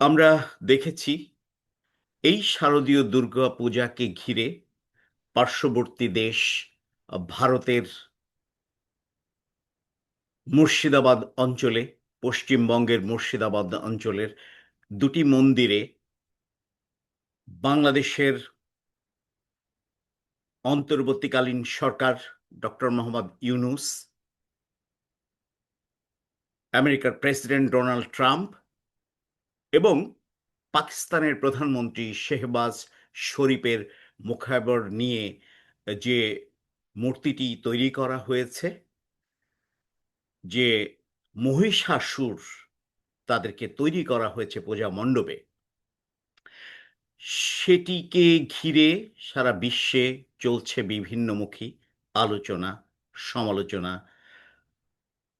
আমরা দেখেছি এই শারদীয় দুর্গা পূজাকে ঘিরে পার্শ্ববর্তী দেশ, ভারতের মুর্শিদাবাদ অঞ্চলে, পশ্চিমবঙ্গের মুর্শিদাবাদ অঞ্চলের দুটি মন্দিরে বাংলাদেশের অন্তর্বর্তীকালীন সরকার ডক্টর মোহাম্মদ ইউনুস, আমেরিকার প্রেসিডেন্ট ডোনাল্ড ট্রাম্প এবং পাকিস্তানের প্রধানমন্ত্রী শেহবাজ শরীফের মুখাবর নিয়ে যে মূর্তিটি তৈরি করা হয়েছে, যে মহিষাসুর তাদেরকে তৈরি করা হয়েছে পূজা মণ্ডপে, সেটিকে ঘিরে সারা বিশ্বে চলছে বিভিন্নমুখী আলোচনা, সমালোচনা,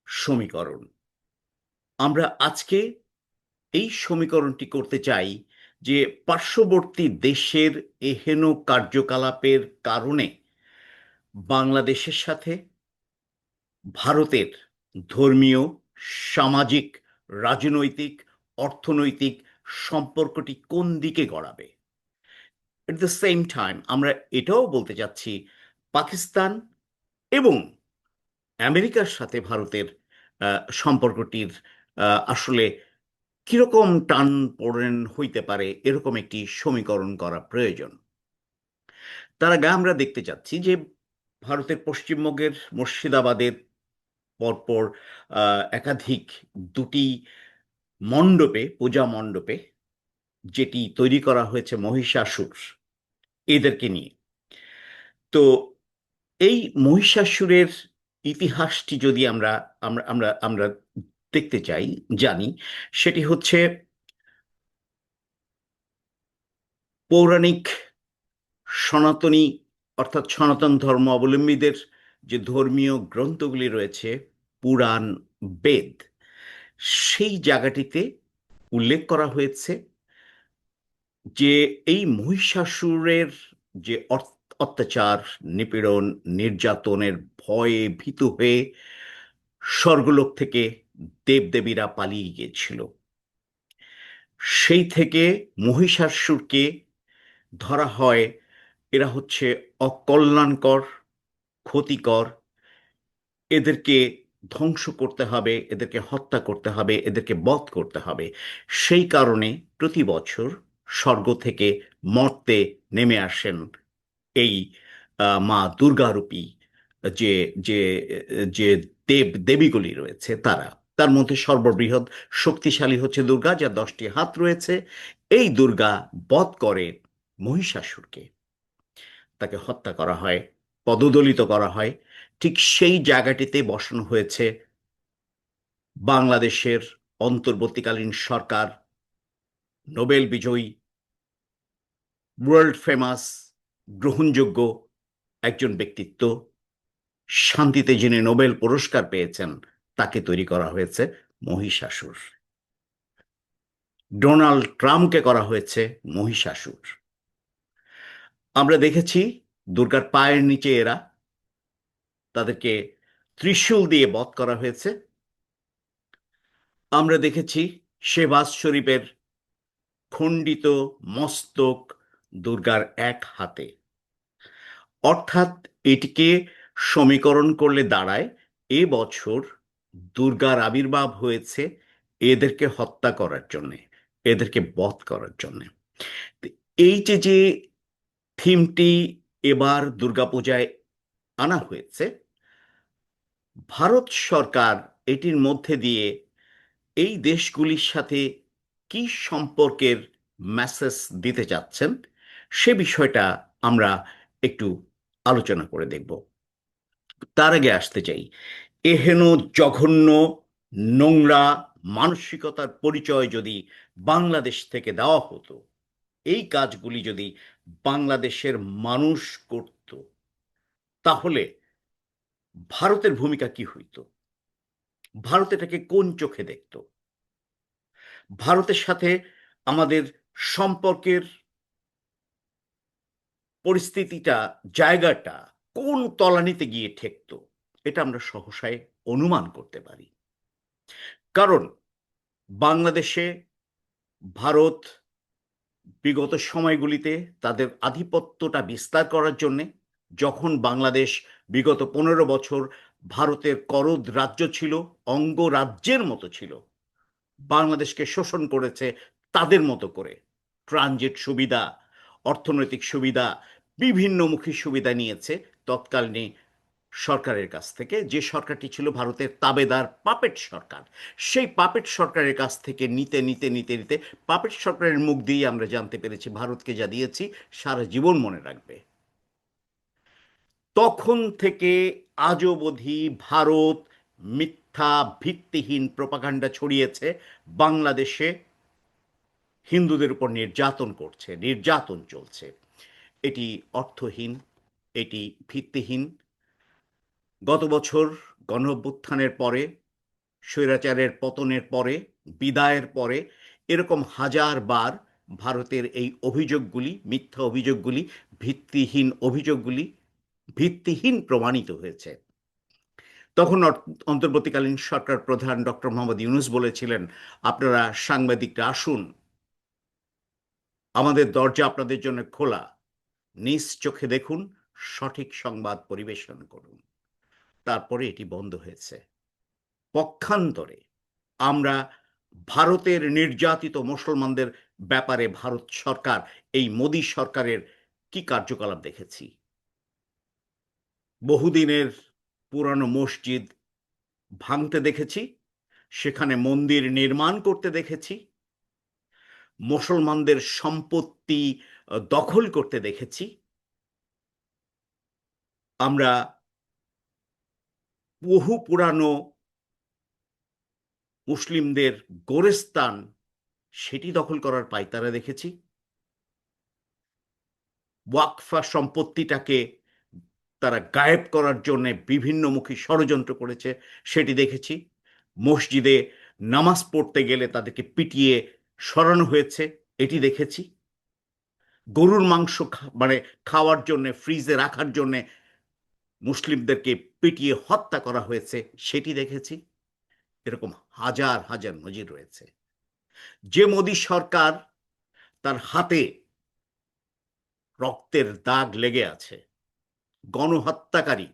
সমীকরণ। আমরা আজকে এই সমীকরণটি করতে চাই যে পার্শ্ববর্তী দেশের এহেন কার্যকলাপের কারণে বাংলাদেশের সাথে ভারতের ধর্মীয়, সামাজিক, রাজনৈতিক, অর্থনৈতিক সম্পর্কটি কোন দিকে গড়াবে? এট দ্য সেম টাইম আমরা এটাও বলতে চাচ্ছি পাকিস্তান এবং আমেরিকার সাথে ভারতের সম্পর্কটির আসলে কীরকম টান পড়েন হইতে পারে এরকম একটি সমীকরণ করা প্রয়োজন। তার আগে আমরা দেখতে চাচ্ছি যে ভারতের পশ্চিমবঙ্গের মুর্শিদাবাদের পরপর একাধিক দুটি মণ্ডপে, পূজা মণ্ডপে যেটি তৈরি করা হয়েছে মহিষাসুর এদেরকে নিয়ে। তো এই মহিষাসুরের ইতিহাসটি যদি আমরা আমরা আমরা আমরা দেখতে চাই, জানি। সেটি হচ্ছে পৌরাণিক সনাতনী, অর্থাৎ সনাতন ধর্ম অবলম্বীদের যে ধর্মীয় গ্রন্থগুলি রয়েছে, পুরাণ, বেদ, সেই জায়গাটিতে উল্লেখ করা হয়েছে যে এই মহিষাসুরের যে অত্যাচার, নিপীড়ন, নির্যাতনের ভয়ে ভীত হয়ে স্বর্গলোক থেকে দেবদেবীরা পালিয়ে গিয়েছিল। সেই থেকে মহিষাসুরকে ধরা হয়, এরা হচ্ছে অকল্যাণকর, ক্ষতিকর, এদেরকে ধ্বংস করতে হবে, এদেরকে হত্যা করতে হবে, এদেরকে বধ করতে হবে। সেই কারণে প্রতি বছর স্বর্গ থেকে মর্তে নেমে আসেন এই মা দুর্গারূপী যে যে যে দেব দেবীগুলি রয়েছে তারা। তার মধ্যে সর্ববৃহৎ শক্তিশালী হচ্ছে দুর্গা, যার দশটি হাত রয়েছে। এই দুর্গা বধ করে মহিষাসুরকে। তাকে হত্যা করা হয়, পদদলিত করা হয়। ঠিক সেই জায়গাটিতে বসানো হয়েছে বাংলাদেশের অন্তর্বর্তীকালীন সরকার, নোবেল বিজয়ী ওয়ার্ল্ড ফেমাস গ্রহণযোগ্য একজন ব্যক্তিত্ব। শান্তিতে যিনি নোবেল পুরস্কার পেয়েছেন তাকে তৈরি করা হয়েছে মহিষাসুর। ডোনাল্ড ট্রাম্পকে করা হয়েছে মহিষাসুর। আমরা দেখেছি দুর্গার পায়ের নিচে এরা, তাদেরকে ত্রিশূল দিয়ে বধ করা হয়েছে। আমরা দেখেছি শেবাজ শরীফের খণ্ডিত মস্তক দুর্গার এক হাতে। অর্থাৎ এটিকে সমীকরণ করলে দাঁড়ায় এ বছর দুর্গার আবির্ভাব হয়েছে এদেরকে হত্যা করার জন্যে, এদেরকে বধ করার জন্যে। এই যে যে থিমটি এবার দুর্গাপূজায় আনা হয়েছে, ভারত সরকার এটির মধ্যে দিয়ে এই দেশগুলির সাথে কি সম্পর্কের মেসেজ দিতে চাচ্ছেন, সে বিষয়টা আমরা একটু আলোচনা করে দেখব। তার আগে আসতে চাই এহেন জঘন্য নোংরা মানসিকতার পরিচয় যদি বাংলাদেশ থেকে দেওয়া হতো, এই কাজগুলি যদি বাংলাদেশের মানুষ করত, তাহলে ভারতের ভূমিকা কি হইত? ভারত এটাকে কোন চোখে দেখত? ভারতের সাথে আমাদের সম্পর্কের পরিস্থিতিটা, জায়গাটা কোন তলানিতে গিয়ে ঠেকত? এটা আমরা সহসায় অনুমান করতে পারি। কারণ বাংলাদেশে ভারত বিগত সময়গুলিতে তাদের আধিপত্যটা বিস্তার করার জন্যে যখন বাংলাদেশ বিগত পনেরো বছর ভারতের করদ রাজ্য ছিল অঙ্গরাজ্যের মতো ছিল, বাংলাদেশকে শোষণ করেছে তাদের মতো করে। ট্রানজিট সুবিধা, অর্থনৈতিক সুবিধা বিভিন্নমুখী সুবিধা নিয়েছে, তৎকালীন সরকারের কাছ থেকে, যে সরকারটি ছিল ভারতের তাবেদার পাপেট সরকার, সেই পাপেট সরকারের কাছ থেকে নিতে নিতে নিতে নিতে পাপেট সরকারের মুখ দিয়ে আমরা জানতে পেরেছি, ভারতকে যা দিয়েছি, সারা জীবন মনে রাখবে। তখন থেকে আজ অবধি ভারত মিথ্যা, ভিত্তিহীন প্রপাকাণ্ডা ছড়িয়েছে, বাংলাদেশে হিন্দুদের উপর নির্যাতন করছে, নির্যাতন চলছে। এটি অর্থহীন, এটি ভিত্তিহীন গত বছর গণভ্যুত্থানের পরে, স্বৈরাচারের পতনের পরে, বিদায়ের পরে এরকম হাজার বার ভারতের এই অভিযোগগুলি, মিথ্যা অভিযোগগুলি, ভিত্তিহীন অভিযোগগুলি ভিত্তিহীন প্রমাণিত হয়েছে। তখন অন্তর্বর্তীকালীন সরকার প্রধান ডক্টর মোহাম্মদ ইউনুস বলেছিলেন, আপনারা সাংবাদিকরা আসুন। আমাদের দরজা আপনাদের জন্য খোলা। নিজ চোখে দেখুন, সঠিক সংবাদ পরিবেশন করুন। তারপরে এটি বন্ধ হয়েছে। পক্ষান্তরে আমরা ভারতের নির্যাতিত মুসলমানদের ব্যাপারে ভারত সরকার, এই মোদী সরকারের কি কার্যকলাপ দেখেছি? বহুদিনের পুরানো মসজিদ ভাঙতে দেখেছি, সেখানে মন্দির নির্মাণ করতে দেখেছি, মুসলমানদের সম্পত্তি দখল করতে দেখেছি। আমরা বহু পুরানো মুসলিমদের গোরেস্তান সেটি দখল করার পাইতারা দেখেছি। ওয়াকফা সম্পত্তিটাকে তারা গায়েব করার জন্য বিভিন্নমুখী ষড়যন্ত্র করেছে সেটি দেখেছি। মসজিদে নামাজ পড়তে গেলে তাদেরকে পিটিয়ে সরানো হয়েছে, এটি দেখেছি। গরুর মাংস মানে খাওয়ার জন্যে, ফ্রিজে রাখার জন্যে মুসলিমদেরকে পিটিয়ে হত্যা করা হয়েছে, সেটি দেখেছি। এরকম হাজার হাজার নজির রয়েছে। যে মোদী সরকার তার হাতে রক্তের দাগ লেগে আছে, গণহত্যাকারী,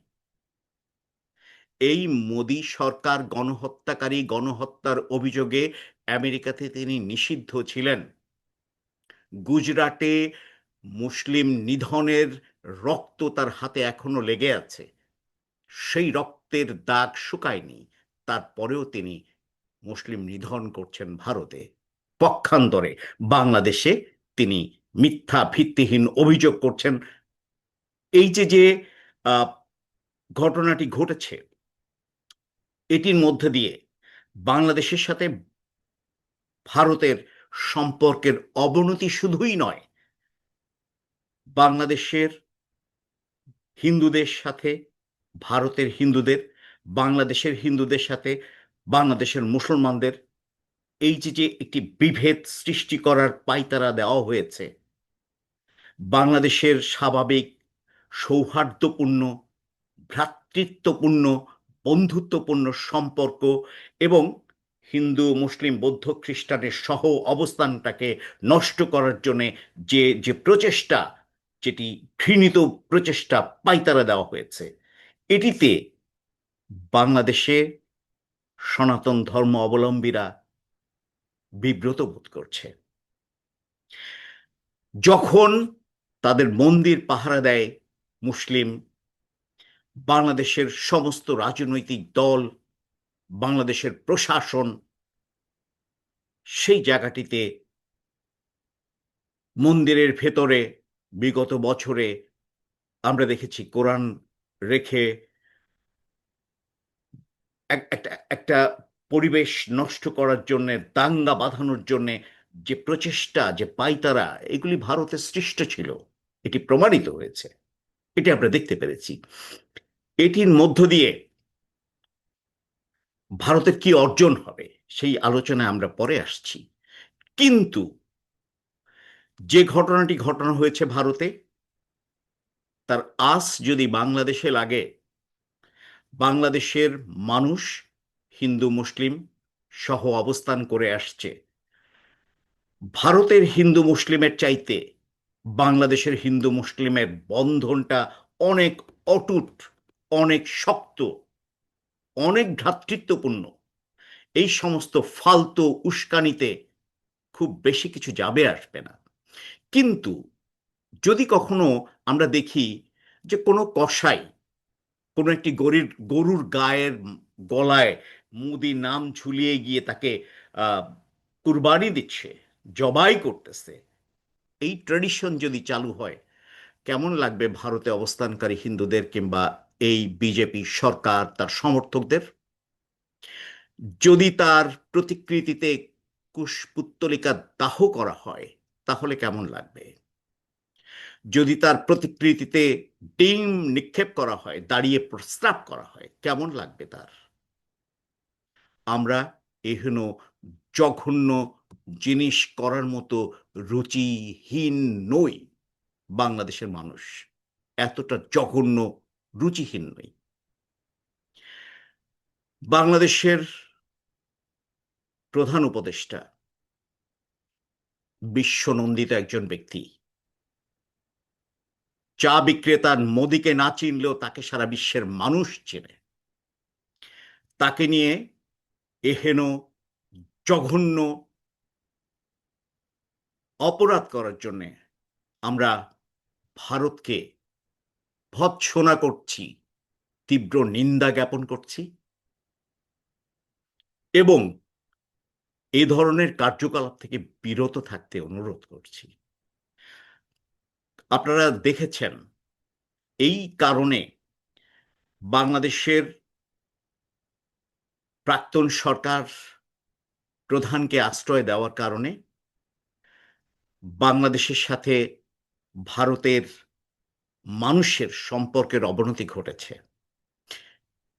এই মোদী সরকার গণহত্যাকারী, গণহত্যার অভিযোগে আমেরিকাতে তিনি নিষিদ্ধ ছিলেন। গুজরাটে মুসলিম নিধনের রক্ত তার হাতে এখনও লেগে আছে। সেই রক্তের দাগ শুকায়নি। তারপরেও তিনি মুসলিম নিধন করছেন ভারতে। পক্ষান্তরে বাংলাদেশে তিনি মিথ্যা ভিত্তিহীন অভিযোগ করছেন। এই যে যে ঘটনাটি ঘটেছে, এটির মধ্যে দিয়ে বাংলাদেশের সাথে ভারতের সম্পর্কের অবনতি শুধুই নয়, বাংলাদেশের হিন্দুদের সাথে, ভারতের হিন্দুদের, বাংলাদেশের হিন্দুদের সাথে, বাংলাদেশের মুসলমানদের, এই যে যে একটি বিভেদ সৃষ্টি করার পাইতারা দেওয়া হয়েছে, বাংলাদেশের স্বাভাবিক, সৌহার্দ্যপূর্ণ, ভ্রাতৃত্বপূর্ণ, বন্ধুত্বপূর্ণ সম্পর্ক এবং হিন্দু, মুসলিম, বৌদ্ধ, খ্রিস্টানের সহ অবস্থানটাকে নষ্ট করার জন্যে যে যে প্রচেষ্টা যেটি ঘৃণিত প্রচেষ্টা পাইতারা দেওয়া হয়েছে। এটিতে বাংলাদেশে সনাতন ধর্ম অবলম্বীরা বিব্রত বোধ করছে। যখন তাদের মন্দির পাহারা দেয় মুসলিম, বাংলাদেশের সমস্ত রাজনৈতিক দল, বাংলাদেশের প্রশাসন সেই জায়গাটিতে মন্দিরের ভেতরে বিগত বছরে আমরা দেখেছি কোরআন রেখে একটা পরিবেশ নষ্ট করার জন্য, দাঙ্গা বাঁধানোর জন্য যে প্রচেষ্টা, যে পাইতারা, এগুলি ভারতে সৃষ্ট ছিল, এটি প্রমাণিত হয়েছে। এটি আমরা দেখতে পেরেছি। এটির মধ্য দিয়ে ভারতের কি অর্জন হবে, সেই আলোচনায় আমরা পরে আসছি। কিন্তু যে ঘটনাটি ঘটনা হয়েছে ভারতে, তার আস যদি বাংলাদেশে লাগে, বাংলাদেশের মানুষ, হিন্দু, মুসলিম সহ অবস্থান করে আসছে। ভারতের হিন্দু, মুসলিমের চাইতে বাংলাদেশের হিন্দু, মুসলিমের বন্ধনটা অনেক অটুট, অনেক শক্ত, অনেক ভ্রাতৃত্বপূর্ণ। এই সমস্ত ফালতু উস্কানিতে খুব বেশি কিছু যাবে আসবে না। কিন্তু যদি কখনো আমরা দেখি যে কোনো কসাই, কোনো একটি গরির, গরুর গায়ের গলায় মুদি নাম ঝুলিয়ে গিয়ে তাকে কুরবানি দিচ্ছে, জবাই করতেছে, এই ট্রেডিশন যদি চালু হয়, কেমন লাগবে ভারতে অবস্থানকারী হিন্দুদের কিংবা এই বিজেপি সরকার তার সমর্থকদের? যদি তার প্রতিকৃতিতে কুশপুত্তলিকা দাহ করা হয় তাহলে কেমন লাগবে? যদি তার প্রতিকৃতিতে ডিম নিক্ষেপ করা হয়, দাঁড়িয়ে প্রস্রাব করা হয়, কেমন লাগবে তার? আমরা এহেন জঘন্য জিনিস করার মতো রুচিহীন নই, বাংলাদেশের মানুষ। এতটা জঘন্য রুচিহীন নই। বাংলাদেশের প্রধান উপদেষ্টা বিশ্বনন্দিত একজন ব্যক্তি। চা বিক্রেতার মোদিকে না চিনলেও তাকে সারা বিশ্বের মানুষ চেনে। তাকে নিয়ে এহেন জঘন্য অপরাধ করার জন্যে আমরা ভারতকে ভৎসনা করছি, তীব্র নিন্দা জ্ঞাপন করছি এবং এ ধরনের কার্যকলাপ থেকে বিরত থাকতে অনুরোধ করছি। আপনারা দেখেছেন, এই কারণে বাংলাদেশের প্রাক্তন সরকার প্রধানকে আশ্রয় দেওয়ার কারণে বাংলাদেশের সাথে ভারতের মানুষের সম্পর্কের অবনতি ঘটেছে।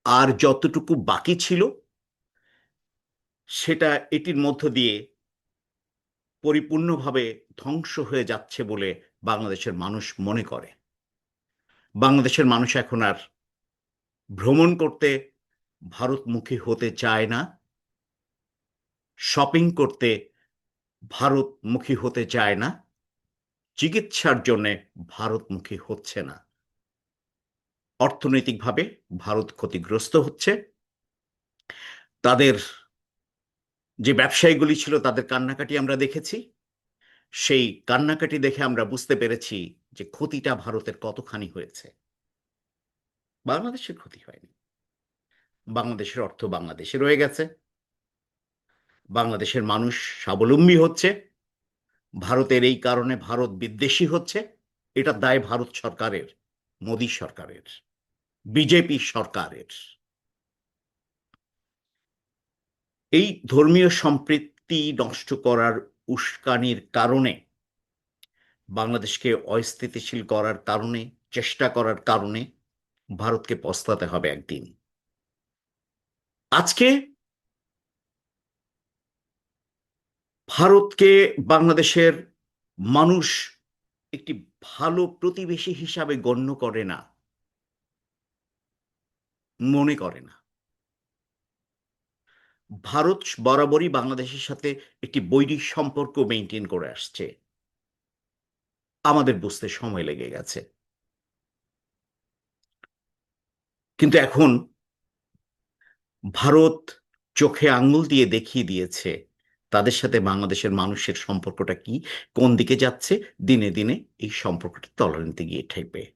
আর যতটুকু বাকি ছিল সেটা এটির মধ্য দিয়ে পরিপূর্ণভাবে ধ্বংস হয়ে যাচ্ছে বলে বাংলাদেশের মানুষ মনে করে। বাংলাদেশের মানুষ এখন আর ভ্রমণ করতে ভারতমুখী হতে চায় না। শপিং করতে ভারতমুখী হতে চায় না। চিকিৎসার জন্য ভারতমুখী হচ্ছে না। অর্থনৈতিকভাবে ভারত ক্ষতিগ্রস্ত হচ্ছে। তাদের যে ব্যবসায়ীগুলি ছিল তাদের কান্নাকাটি আমরা দেখেছি। সেই কান্নাকাটি দেখে আমরা বুঝতে পেরেছি যে ক্ষতিটা ভারতের কতখানি হয়েছে। বাংলাদেশের ক্ষতি হয়নি। বাংলাদেশের অর্থ বাংলাদেশে রয়ে গেছে। বাংলাদেশের মানুষ স্বাবলম্বী হচ্ছে। ভারতের এই কারণে ভারত বিদ্বেষী হচ্ছে। এটা দায় ভারত সরকারের, মোদী সরকারের, বিজেপি সরকারের। এই ধর্মীয় সম্পৃক্তি নষ্ট করার উস্কানির কারণে, বাংলাদেশকে অস্থিতিশীল করার কারণে, চেষ্টা করার কারণে ভারতকে পস্তাতে হবে একদিন। আজকে ভারতকে বাংলাদেশের মানুষ একটি ভালো প্রতিবেশী হিসাবে গণ্য করে না, মনে করে না। ভারত বরাবরই বাংলাদেশের সাথে একটি বৈরিক সম্পর্ক মেনটেন করে আসছে। আমাদের বুঝতে সময় লেগে গেছে। কিন্তু এখন ভারত চোখে আঙ্গুল দিয়ে দেখিয়ে দিয়েছে তাদের সাথে বাংলাদেশের মানুষের সম্পর্কটা কি, কোন দিকে যাচ্ছে, দিনে দিনে এই সম্পর্কটা তলানিতে গিয়ে ঠেকবে।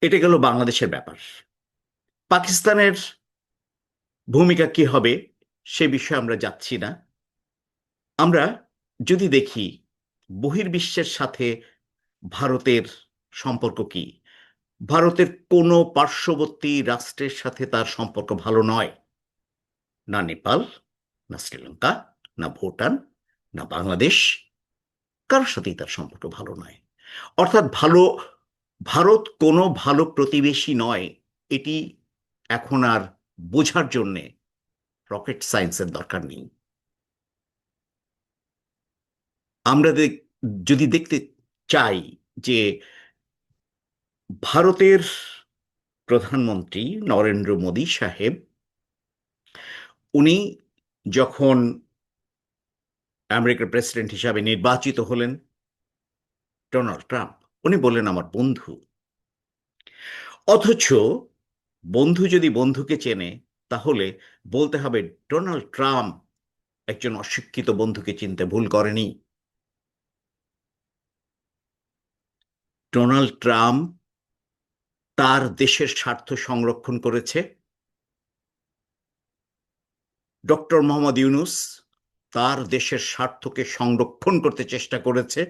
এটা গেল বাংলাদেশের ব্যাপার। পাকিস্তানের ভূমিকা কি হবে সে বিষয়ে আমরা যাচ্ছি না। আমরা যদি দেখি বহির্বিশ্বের সাথে ভারতের সম্পর্ক কি? ভারতের কোনো পার্শ্ববর্তী রাষ্ট্রের সাথে তার সম্পর্ক ভালো নয়। না নেপাল, না শ্রীলঙ্কা, না ভুটান, না বাংলাদেশ, কারোর সাথেই তার সম্পর্ক ভালো নয়। অর্থাৎ ভালো, ভারত কোনো ভালো প্রতিবেশী নয়। এটি এখন আর বোঝার জন্যে রকেট সায়েন্সের দরকার নেই। আমরা যদি দেখতে চাই যে ভারতের প্রধানমন্ত্রী নরেন্দ্র মোদী সাহেব, উনি যখন আমেরিকার প্রেসিডেন্ট হিসাবে নির্বাচিত হলেন, ডোনাল্ড ট্রাম্প, উনি বললেন, আমার বন্ধু। অথচ বন্ধু যদি বন্ধুকে চেনে, তাহলে বলতে হবে, ডোনাল্ড ট্রাম্প একজন অশিক্ষিত বন্ধুকে চিনতে ভুল করেনি। ডোনাল্ড ট্রাম্প তার দেশের স্বার্থ সংরক্ষণ করেছে। ডক্টর মোহাম্মদ ইউনুস তার দেশের স্বার্থকে সংরক্ষণ করতে চেষ্টা করেছে,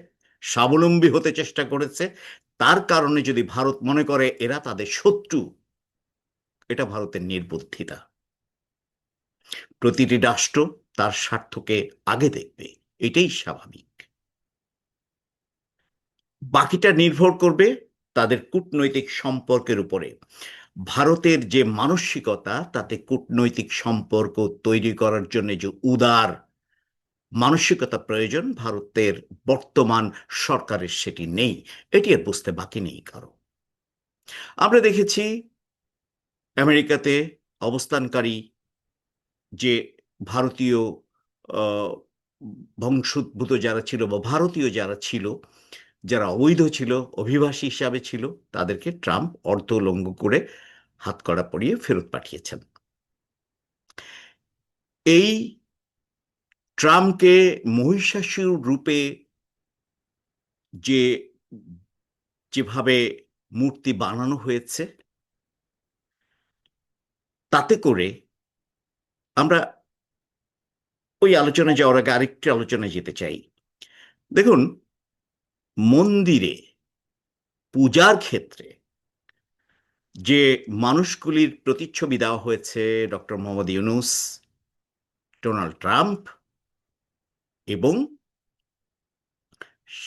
স্বাবলম্বী হতে চেষ্টা করেছে। তার কারণে যদি ভারত মনে করে, এরা তাদের শত্রু এটা ভারতের নির্বুদ্ধিতা। প্রতিটি রাষ্ট্র তার স্বার্থকে আগে দেখবে, এটাই স্বাভাবিক। বাকিটা নির্ভর করবে তাদের কূটনৈতিক সম্পর্কের উপরে। ভারতের যে মানসিকতা, তাতে কূটনৈতিক সম্পর্ক তৈরি করার জন্য যে উদার মানসিকতা প্রয়োজন, ভারতের বর্তমান সরকারের সেটি নেই। এটি আর বুঝতে বাকি নেই কারও। আমরা দেখেছি আমেরিকাতে অবস্থানকারী যে ভারতীয় বংশোদ্ভূত যারা ছিল বা ভারতীয় যারা ছিল, যারা অবৈধ ছিল, অভিবাসী হিসাবে ছিল, তাদেরকে ট্রাম্প অর্ধলঙ্গ করে হাতকড়া পরিয়ে ফেরত পাঠিয়েছেন। এই ট্রাম্পকে মহিষাসুর রূপে যে, যেভাবে মূর্তি বানানো হয়েছে তাতে করে আমরা ওই আলোচনায় যাওয়ার আগে আরেকটি আলোচনায় যেতে চাই। দেখুন, মন্দিরে, পূজার ক্ষেত্রে যে মানুষগুলির প্রতিচ্ছবি দেওয়া হয়েছে, doctor Mohammad Yunus, Donald Trump এবং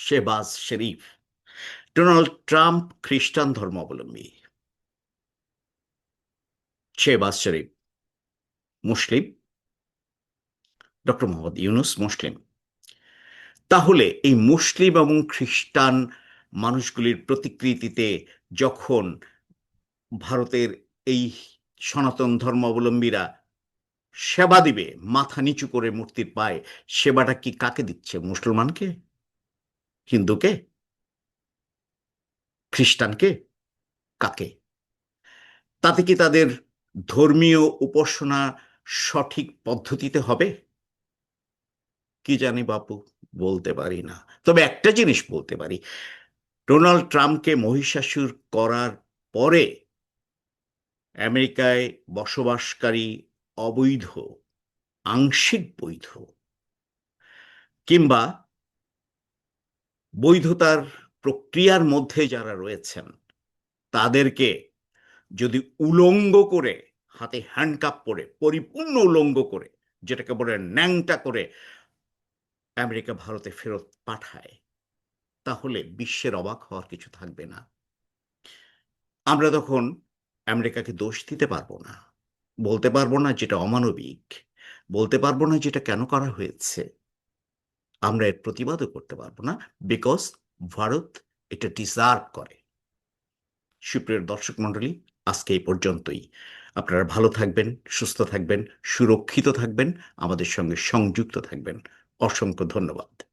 শেবাজ শরীফ, ডোনাল্ড ট্রাম্প খ্রিস্টান ধর্মাবলম্বী। শেবাজ শরীফ, মুসলিম, ডক্টর মোহাম্মদ ইউনুস মুসলিম। তাহলে এই মুসলিম এবং খ্রিস্টান মানুষগুলির প্রতিকৃতিতে যখন ভারতের এই সনাতন ধর্মাবলম্বীরা সেবা দিবে, মাথা নিচু করে মূর্তির পায়ে, সেবাটা কি কাকে দিচ্ছে, মুসলমানকে? হিন্দুকে? খ্রিস্টানকে? কাকে? তাতে কি তাদের ধর্মীয় উপাসনা সঠিক পদ্ধতিতে হবে? কি জানি বাপু, বলতে পারি না। তবে একটা জিনিস বলতে পারি। ডোনাল্ড ট্রাম্পকে মহিষাসুর করার পরে আমেরিকায় বসবাসকারী অবৈধ, আংশিক বৈধ কিংবা বৈধতার প্রক্রিয়ার মধ্যে যারা রয়েছেন, তাদেরকে যদি উলঙ্গ করে, হাতে হ্যান্ডকাপ পরে, পরিপূর্ণ উলঙ্গ করে, যেটাকে বলে ন্যাংটা করে আমেরিকা ভারতে ফেরত পাঠায়, তাহলে বিশ্বের অবাক হওয়ার কিছু থাকবে না। আমরা তখন আমেরিকাকে দোষ দিতে পারব না। বলতে পারব না যেটা অমানবিক, বলতে পারব না যেটা কেন করা হয়েছে। আমরা এর প্রতিবাদও করতে পারব না বিকজ ভারত এটা ডিজার্ভ করে। সুপ্রিয় দর্শক মন্ডলী আজকে এই পর্যন্তই। আপনারা ভালো থাকবেন, সুস্থ থাকবেন, সুরক্ষিত থাকবেন, আমাদের সঙ্গে সংযুক্ত থাকবেন। অসংখ্য ধন্যবাদ।